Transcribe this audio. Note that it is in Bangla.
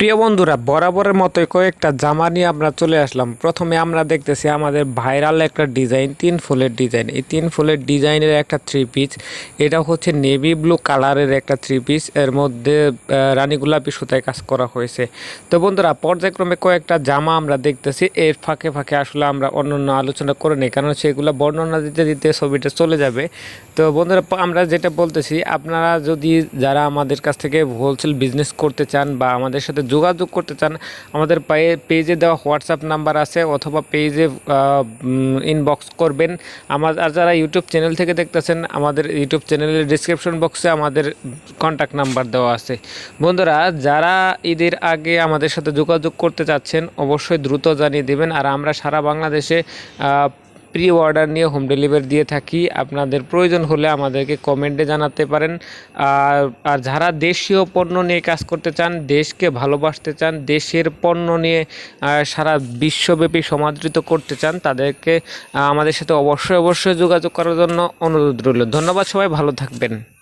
প্রিয় বন্ধুরা, বরাবরের মতো কয়েকটা জামা নিয়ে আমরা চলে আসলাম। প্রথমে আমরা দেখতেছি আমাদের ভাইরাল একটা ডিজাইন, তিন ফুলের ডিজাইন। এই তিন ফুলের ডিজাইনের একটা থ্রি পিস এটা হচ্ছে নেভি ব্লু কালারের একটা থ্রি পিস এর মধ্যে রানী গোলাপি সুতায় কাজ করা হয়েছে। তো বন্ধুরা, পর্যায়ক্রমে কয়েকটা জামা আমরা দেখতেছি। এর ফাঁকে ফাঁকে আসলে আমরা অন্যান্য আলোচনা করে নিই, কারণ সেগুলো বর্ণনা দিতে দিতে ছবিটা চলে যাবে। তো বন্ধুরা আমরা যেটা বলতেছি, আপনারা যদি যারা আমাদের কাছ থেকে হোলসেল বিজনেস করতে চান বা আমাদের সাথে যোগাযোগ করতে চান, আমাদের পেজে দেওয়া হোয়াটসঅ্যাপ নাম্বার আছে, অথবা পেজে ইনবক্স করবেন। আমার, আর যারা ইউটিউব চ্যানেল থেকে দেখতেছেন, আমাদের ইউটিউব চ্যানেলের ডিসক্রিপশন বক্সে আমাদের কন্ট্যাক্ট নাম্বার দেওয়া আছে। বন্ধুরা, যারা ঈদের আগে আমাদের সাথে যোগাযোগ করতে চাচ্ছেন, অবশ্যই দ্রুত জানিয়ে দেবেন। আর আমরা সারা বাংলাদেশে প্রি অর্ডার নিয়ে হোম ডেলিভারি দিয়ে থাকি। আপনাদের প্রয়োজন হলে আমাদেরকে কমেন্টে জানাতে পারেন। আর আর যারা দেশীয় পণ্য নিয়ে কাজ করতে চান, দেশকে ভালোবাসতে চান, দেশের পণ্য নিয়ে সারা বিশ্বব্যাপী সমাদৃত করতে চান, তাদেরকে আমাদের সাথে অবশ্যই অবশ্যই যোগাযোগ করার জন্য অনুরোধ রইল। ধন্যবাদ সবাই, ভালো থাকবেন।